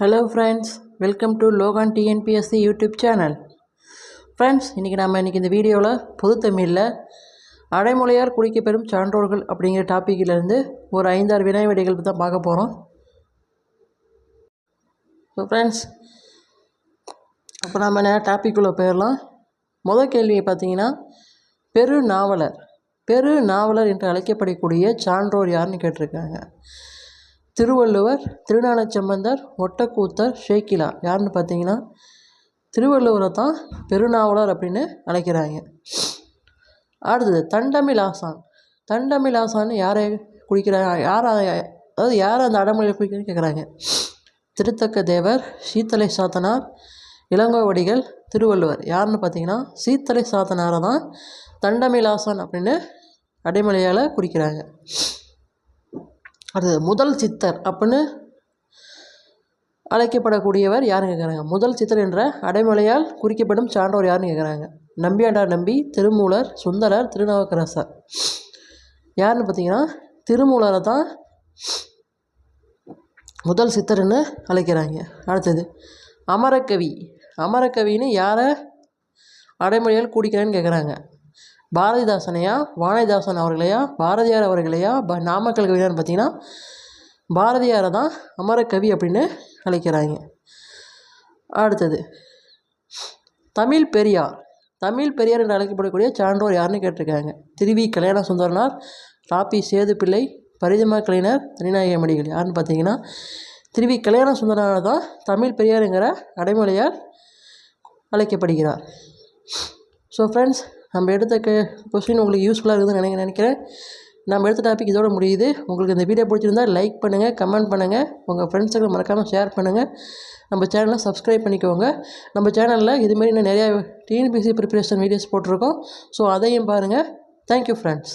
Hello friends welcome to லோகான் TNPSC YouTube channel friends இன்றைக்கி நம்ம இன்றைக்கி இந்த வீடியோவில் பொது தமிழில் அடைமொழியார் குடிக்கப்பெறும் சான்றோர்கள் அப்படிங்கிற டாப்பிக்கிலேருந்து ஒரு ஐந்தாறு வினா விடைகள் தான் பார்க்க போகிறோம் ஸோ ஃப்ரெண்ட்ஸ் அப்போ நம்ம நேரம் டாப்பிக்குள்ளே போயிடலாம். முதல் கேள்வியை பார்த்தீங்கன்னா பெரு நாவலர் பெரு நாவலர் என்று அழைக்கப்படக்கூடிய சான்றோர் யாருன்னு கேட்டிருக்காங்க. திருவள்ளுவர் திருஞானச்சம்பந்தர் ஒட்டக்கூத்தர் ஷேக்கிலா யாருன்னு பார்த்தீங்கன்னா திருவள்ளுவரை தான் பெருநாவலர் அப்படின்னு அழைக்கிறாங்க. அடுத்தது தண்டமிழ் ஆசான் தண்டமிழ் யாரை குடிக்கிறாங்க யார் அதாவது யார் அந்த அடமொழியை குடிக்கிறேன்னு கேட்குறாங்க திருத்தக்க தேவர் சீத்தலை சாத்தனார் இளங்கோவடிகள் திருவள்ளுவர். யாருன்னு பார்த்தீங்கன்னா சீத்தலை சாத்தனாரை தான் தண்டமிழாசன் அப்படின்னு அடைமொழியால் குறிக்கிறாங்க. அடுத்தது முதல் சித்தர் அப்படின்னு அழைக்கப்படக்கூடியவர் யாருன்னு கேட்குறாங்க. முதல் சித்தர் என்ற அடைமொழியால் குறிக்கப்படும் சான்றோர் யாருன்னு கேட்குறாங்க. நம்பியாண்டார் நம்பி திருமூலர் சுந்தரர் திருநாவுக்கரசர். யாருன்னு பார்த்தீங்கன்னா திருமூலரை தான் முதல் சித்தர்னு அழைக்கிறாங்க. அடுத்தது அமரக்கவி. அமரக்கவின்னு யாரை அடைமொழியால் கூடிக்கிறான்னு கேட்குறாங்க. பாரதிதாசனையா? வாணிதாசன் அவர்களையா? பாரதியார் அவர்களையா? ப நாமக்கல் கவிஞர்னு பார்த்தீங்கன்னா பாரதியாரை தான் அமரக்கவி அப்படின்னு அழைக்கிறாங்க. அடுத்தது தமிழ் பெரியார். தமிழ் பெரியார் என்று அழைக்கப்படக்கூடிய சான்றோர் யாருன்னு கேட்டிருக்காங்க. திருவி கல்யாண சுந்தரனார் ராபி சேது பிள்ளை பரிதம கலைஞர் தனிநாயகமடிகள் யாருன்னு பார்த்தீங்கன்னா திருவி கல்யாண சுந்தரனார் தான் தமிழ் பெரியாருங்கிற அடைமொழியால் அழைக்கப்படுகிறார். ஸோ ஃப்ரெண்ட்ஸ் நம்ம எடுத்த க கொஸ்டின் உங்களுக்கு யூஸ்ஃபுல்லாக இருக்குதுன்னு நினைக்க நினைக்கிறேன். நம்ம எடுத்த டாபிக் இதோட முடியுது. உங்களுக்கு இந்த வீடியோ பிடிச்சிருந்தால் லைக் பண்ணுங்கள் கமெண்ட் பண்ணுங்கள் உங்கள் ஃப்ரெண்ட்ஸுக்கு மறக்காமல் ஷேர் பண்ணுங்கள் நம்ம சேனலை சப்ஸ்கிரைப் பண்ணிக்கோங்க. நம்ம சேனலில் இதுமாரி இன்னும் நிறையா டிஎன்பிசி ப்ரிப்பரேஷன் வீடியோஸ் போட்டிருக்கோம். ஸோ அதையும் பாருங்கள் தேங்க்யூ ஃப்ரெண்ட்ஸ்